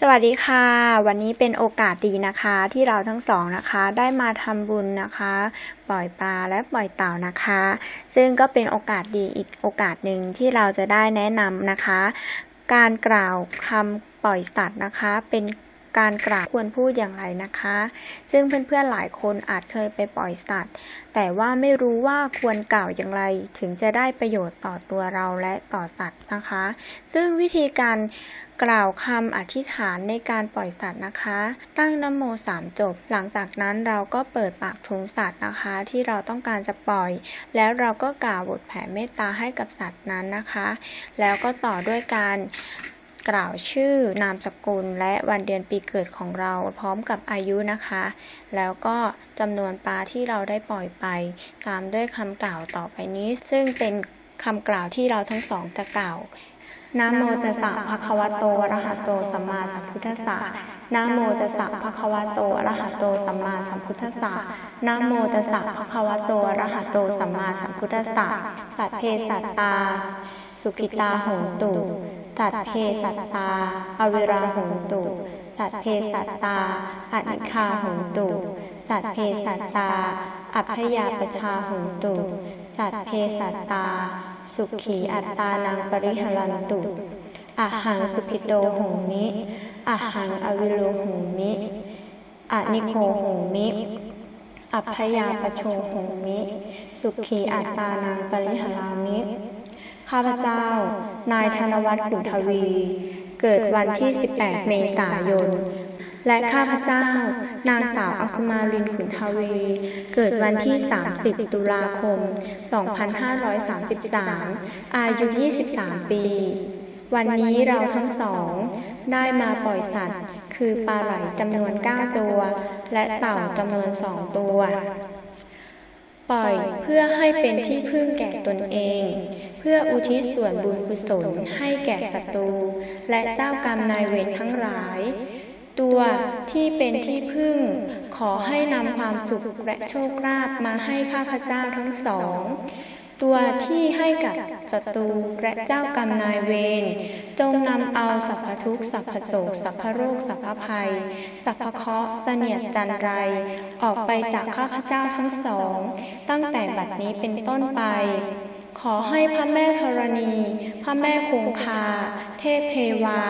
สวัสดีค่ะ วันนี้เป็นโอกาสดีนะคะที่เราทั้งสองนะคะ ได้มาทำบุญนะคะ ปล่อยปลาและปล่อยเต่านะคะ ซึ่งก็เป็นโอกาสดีอีกโอกาสหนึ่งที่เราจะได้แนะนำนะคะ การกล่าวคำปล่อยสัตว์นะคะ เป็น การกล่าวควรพูดอย่างไรนะคะ ซึ่งเพื่อนๆหลายคนอาจเคยไปปล่อยสัตว์ แต่ว่าไม่รู้ว่าควรกล่าวอย่างไร ถึงจะได้ประโยชน์ต่อตัวเราและต่อสัตว์นะคะ ซึ่งวิธีการกล่าวคำอธิษฐานในการปล่อยสัตว์นะคะ ตั้งนโมสามจบ หลังจากนั้นเราก็เปิดปากทุงสัตว์นะคะ ที่เราต้องการจะปล่อย แล้วเราก็กล่าวบทแผ่เมตตาให้กับสัตว์นั้นนะคะ แล้วก็ต่อด้วยการ กล่าวชื่อนามสกุลและวันเดือนปีเกิดของเราพร้อมกับอายุนะคะ แล้วก็จำนวนปลาที่เราได้ปล่อยไป ตามด้วยคำกล่าวต่อไปนี้ ซึ่งเป็นคำกล่าวที่เราทั้งสองจะกล่าวนะโมตัสสะภะคะวะโตอะระหะโตสัมมาสัมพุทธัสสะนะโมตัสสะภะคะวะโตอะระหะโตสัมมาสัมพุทธัสสะนะโมตัสสะภะคะวะโตอะระหะโตสัมมาสัมพุทธัสสะสัตเพสัตตา สุขิตาหนตุสัตเพสัตตา อเวราหนตุสัตเพสัตตาอนิคาหนตุสัตเพสัตตา อัพยาปชาหนตุสัตเพสัตตา สุขีอัตตานังปริหรันตุอะหังสุขิโตโหมิอะหังอวิโลโหมิอะนิโคโหมิอัพยาปโชโหมิ สุขีอัตตานังปริหรามิ ข้าพเจ้า นายธนวัฒน์ขุนทวี เกิดวันที่ 18 เมษายน และข้าพเจ้า นางสาวอักษมาลินขุนทวี เกิดวันที่ 30 ตุลาคม 2533 อายุ 23 ปี วันนี้เราทั้งสอง ได้มาปล่อยสัตว์ คือปลาไหลจำนวน 9 ตัว และเต่าจำนวน 2 ตัว ปล่อยเพื่อให้เป็นที่พึ่งแก่ตนเอง เพื่ออุทิศส่วนบุญกุศลให้แก่ศัตรู และเจ้ากรรมนายเวรทั้งหลาย ตัวที่เป็นที่พึ่ง ขอให้นำความสุขและโชคลาภมาให้ข้าพเจ้าทั้งสอง ตัวที่ให้กับศัตรูและเจ้ากรรมนายเวรจงนำเอาสัพพทุกสัพพโศกสัพพโรคสัพพภัย สัพพเคราะห์เสนียดจันไร ออกไปจากข้าพเจ้าทั้งสอง ตั้งแต่บัดนี้เป็นต้นไป ขอให้พระแม่ธรณี พระแม่คงคา เทพเทวา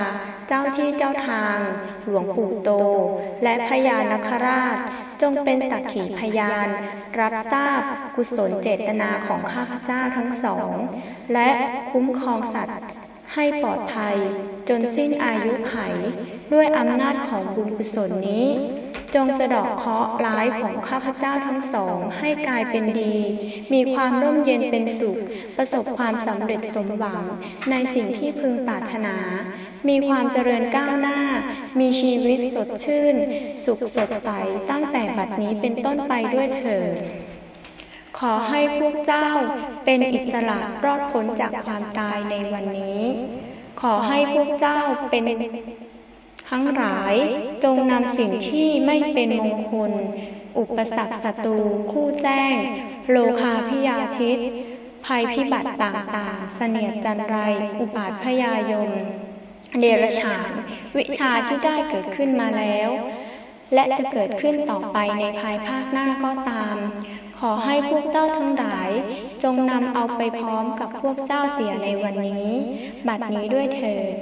เจ้าที่เจ้าทาง หลวงปู่โต และพญานคราช จงเป็นสักขีพยาน รับทราบกุศลเจตนาของข้าพเจ้าทั้งสอง และคุ้มครองสัตว์ให้ปลอดภัย จนสิ้นอายุไข ด้วยอำนาจของบุญกุศลนี้ จงสะเดอกเคราะห์ร้ายของข้าพเจ้าทั้งสองให้กลายเป็นดี มีความร่มเย็นเป็นสุข ประสบความสำเร็จสมหวัง ในสิ่งที่พึงปรารถนา มีความเจริญก้าวหน้า มีชีวิตสดชื่น สุขสดใสตั้งแต่บัดนี้เป็นต้นไปด้วยเถิดขอให้พวกเจ้าเป็นอิสระรอดพ้นจากความตายในวันนี้ ขอให้พวกเจ้าเป็น ทั้งหลายจงนำสิ่งที่ไม่เป็นมงคล อุปสรรคศัตรูคู่แจ้ง โลคาพิยาทิตภัยพิบัติต่างๆ เสนียดจันไร อุบาทพยายมเดรฉาน วิชาที่ได้เกิดขึ้นมาแล้ว และจะเกิดขึ้นต่อไปในภายภาคหน้าก็ตาม ขอให้พวกเจ้าทั้งหลาย จงนำเอาไปพร้อมกับพวกเจ้าเสียในวันนี้ บัดนี้ด้วยเถิด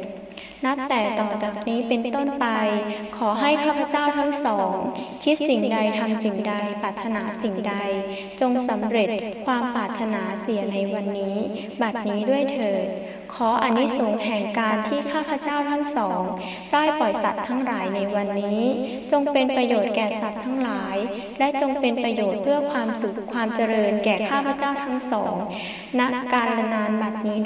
นับแต่ต่อจากนี้เป็นต้นไป ขอให้ข้าพเจ้าทั้งสอง คิดสิ่งใดทำสิ่งใดปรารถนาสิ่งใด จงสำเร็จความปรารถนาเสียในวันนี้ บัดนี้ด้วยเถิด ขออนิสงส์แห่งการที่ข้าพเจ้าทั้งสองได้ปล่อยสัตว์ทั้งหลายในวันนี้ จงเป็นประโยชน์แก่สัตว์ทั้งหลาย และจงเป็นประโยชน์เพื่อความสุขความเจริญแก่ข้าพเจ้าทั้งสองณการละนานบัดนี้